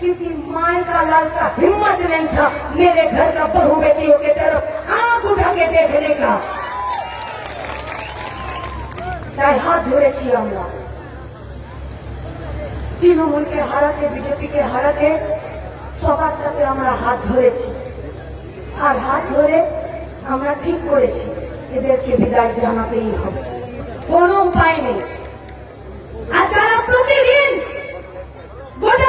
किसी माए का लाल का हिम्मत नहीं था मेरे घर का बहू बेटियों के तरफ आंख उठा के देखने का তাই হাত ধরেছি আমরা তৃণমূলকে হারাতে বিজেপিকে হারাতে সবার সাথে আমরা হাত ধরেছি আর হাত ধরে আমরা ঠিক করেছি এদেরকে বিদায় জানাতেই হবে কোনো উপায় নেই আর যারা প্রতিদিন গোটা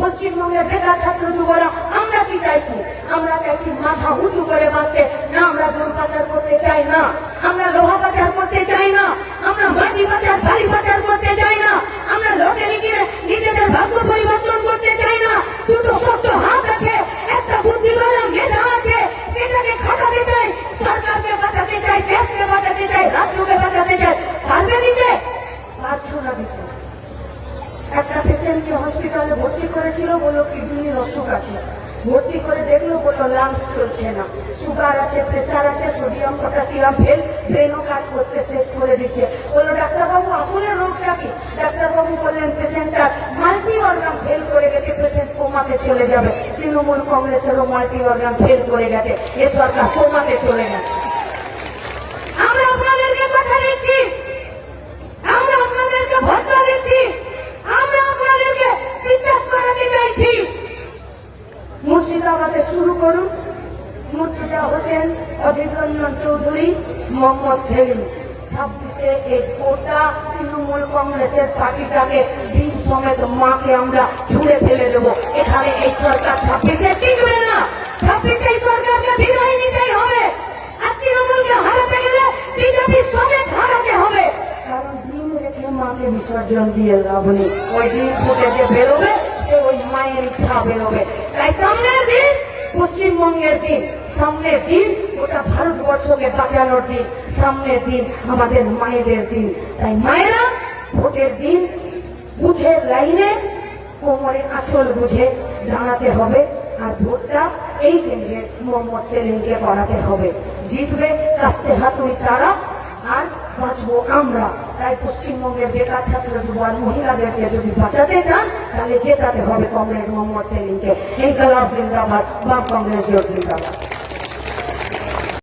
পশ্চিমবঙ্গের ভেজা ছাত্র যুবরা, আমরা কি চাইছি? আমরা চাইছি মাথা উঁচু করে বাঁচতে। না, আমরা গরু পাচার করতে চাই না। আমরা লোহা পাচার করতে চাই না। আমরা মাটি পাচার, বালি পাচার করতে চাই না। আমরা লটারি কিনে নিজেদের ভাগ্য পরিবর্তন করতে চাই না। দুটো শক্ত হাত আছে একটা বুদ্ধিমানা মেধা আছে সেটাকে খাটাতে চাই সরকারকে বাঁচাতে চাই দেশকে বাঁচাতে চাই রাজ্যকে বাঁচাতে চাই পারবে দিতে পারছ না দিতে একটা পেশেন্টকে হসপিটালে ভর্তি করেছিল, বলল, কিডনির অসুখ আছে। ভর্তি করে দেখল, বলল, লাংস চলছে না। সুগার আছে, প্রেসার আছে, সোডিয়াম, পটাশিয়াম ফেল ব্রেনও কাজ করতে শেষ করে দিচ্ছে। বলল, ডাক্তারবাবু, আসলে রোগটা কি? ডাক্তারবাবু বললেন, পেশেন্টটা মাল্টি অর্গান ফেল করে গেছে, পেশেন্ট কোমাতে চলে যাবে। তৃণমূল কংগ্রেসেরও মাল্টি অর্গান ফেল করে গেছে, এ সরকার কোমাতে চলে গেছে আমরা আপনাদেরকে কথা দিচ্ছি আমরা আপনাদেরকে ভরসা দিচ্ছি আমরা আপনাদেরকে বিশ্বাস করাতে চাইছি মুর্শিদাবাদে শুরু করুন। মুর্তুজা হোসেন রঞ্জন চৌধুরী, মোহাম্মদ সেলিম। ছাব্বিশে এই গোটা তৃণমূল কংগ্রেসের পার্টিটাকে দিন সমেত মাকে আমরা ছুঁড়ে ফেলে দেবো। এখানে এই সরকার ছাব্বিশে টিকবে না। ছাব্বিশে সরকারকে বিদায় নিতেই হবে। আর তৃণমূলকে হারাতে গেলে বিজেপি সমেত হারাতে হবে। কারণ ডিম রেখে মাকে বিসর্জন দিয়ে লাভ নেই। ওই দিন ফুটে যে বেরোবে মায়ের ইচ্ছা তাই সামনের দিন, পশ্চিমবঙ্গের দিন, সামনের দিন গোটা ভারতবর্ষকে বাঁচানোর দিন, সামনের দিন আমাদের মায়েদের দিন। তাই মায়েরা ভোটের দিন বুথের লাইনে কোমরে আঁচল বুঝে দাঁড়াতে হবে আর ভোটটা এই কেন্দ্রে মোহাম্মদ সেলিমকে করাতে হবে। জিতবে, কাস্তে হাতুড়ি তারা বাঁচবো আমরা। তাই পশ্চিমবঙ্গের বেকার ছাত্র যুব আর মহিলাদেরকে যদি বাঁচাতে চান, তাহলে জেতাতে হবে কংগ্রেস মোহাম্মদ সেলিমকে। ইনকালাব জিন্দাবাদ বা কংগ্রেস জিন্দাবাদ।